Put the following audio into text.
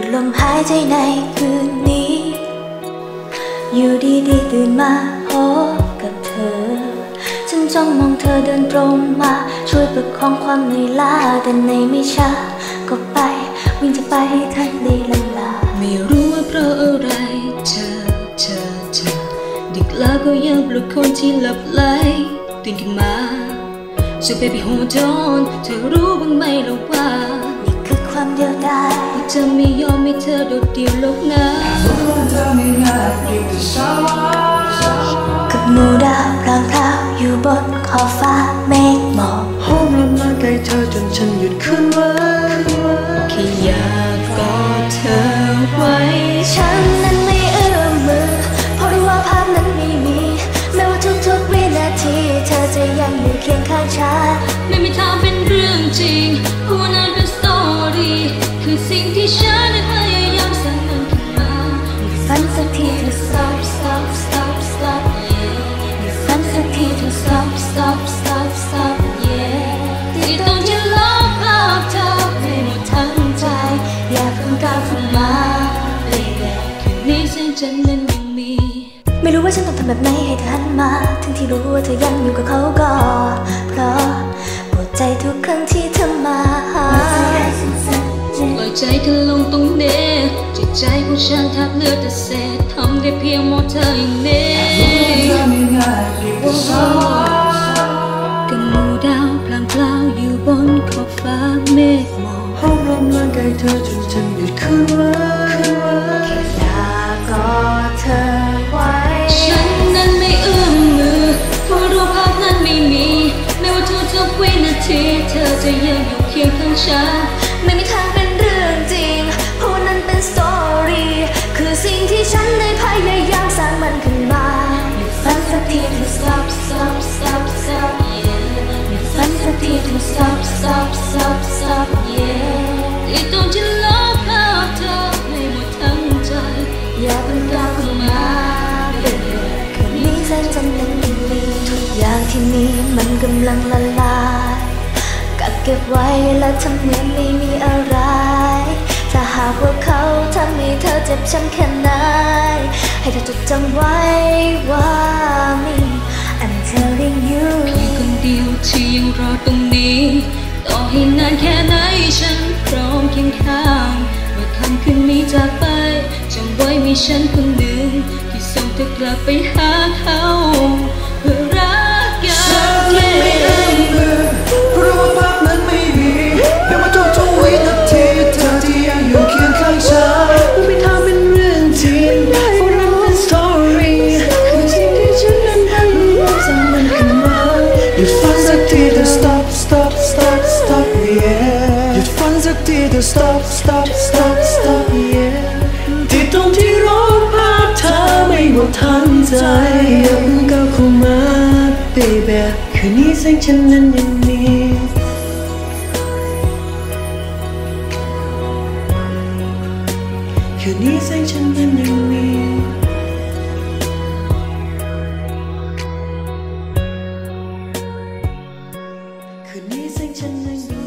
ดลมหายใจในคืนนี้ อยู่ดีๆตื่นมาพบกับเธอ ฉันจ้องมองเธอเดินตรงมา ช่วยประคองความเหนื่อยล้าแต่ในไม่ช้าก็ไป วิ่งจะไปให้ทันได้ลำลา ไม่รู้ว่าเพราะอะไรเธอเธอเธอดึกแล้วก็ยังปลุกคนที่หลับไหลตื่นขึ้นมา So baby hold on เธอรู้บ้างไหมล่ะว่า จะไม่ยอมให้เธอโดดเดี่ยวโลกหน้ากับหมู่ดาวพลางพราวอยู่บนขอบฟ้าเมฆหมอกห้อมรำร่างกายเธอจนฉันหยุดเคลื่อนไหวแค่อยากกอดเธอไว้ฉันนั้นไม่เอื้อมมือเพราะรู้ว่าภาพนั้นไม่มีแม้ว่าทุกๆวินาที เธอจะยังอยู่เคียงข้างฉันไม่มีทางเป็นเรื่อง สิ่งที่ฉันพยายามสร้างมันขึ้นมาฝันสักทีเธอ stop stop stop stop ฝันสักทีเธอ stop stop stop stop yeah ที่ต้องจะลบภาพเธอให้หมดทั้งใจ อยาเพิ่งก้าวเข้ามา baby คืนนี้เส้นฉันนั้นยังมี ไม่รู้ว่าฉันต้องทำแบบไหนให้เธอหันมา ทั้งที่รู้ว่าเธอยังอยู่กับเขาก็ อยใจเธอลงตรงนี้จิตใจของฉันแทบเหลือแต่เศษทำได้เพียงมองเธออย่างนี้กับหมู่ดาวพลางพลาวอยู่บนขอบฟ้าเมฆหมอกห้อมรำร่างกายเธอจนฉันหยุดเคลื่อนไหว ที่มีมันกำลังละลายกักเก็บไว้และทำเหมือนไม่มีอะไร ถ้าหากว่าเขาทำให้เธอเจ็บช้ำแค่ไหน ให้เธอจดจำไว้ว่ามี I'm telling you เพียงคนเดียวที่ยังรอตรงนี้ ต่อให้นานแค่ไหนฉันพร้อมเคียงข้างเมื่อคำคืนนี้จากไปจำไว้มีฉันคนหนึ่ง ที่ส่งเธอกลับไปหาเขา คืนนี้แสงฉันนั้นยังมีคืนนี้แสงฉันนั้นยังมีคืนนี้แสงฉันนั้น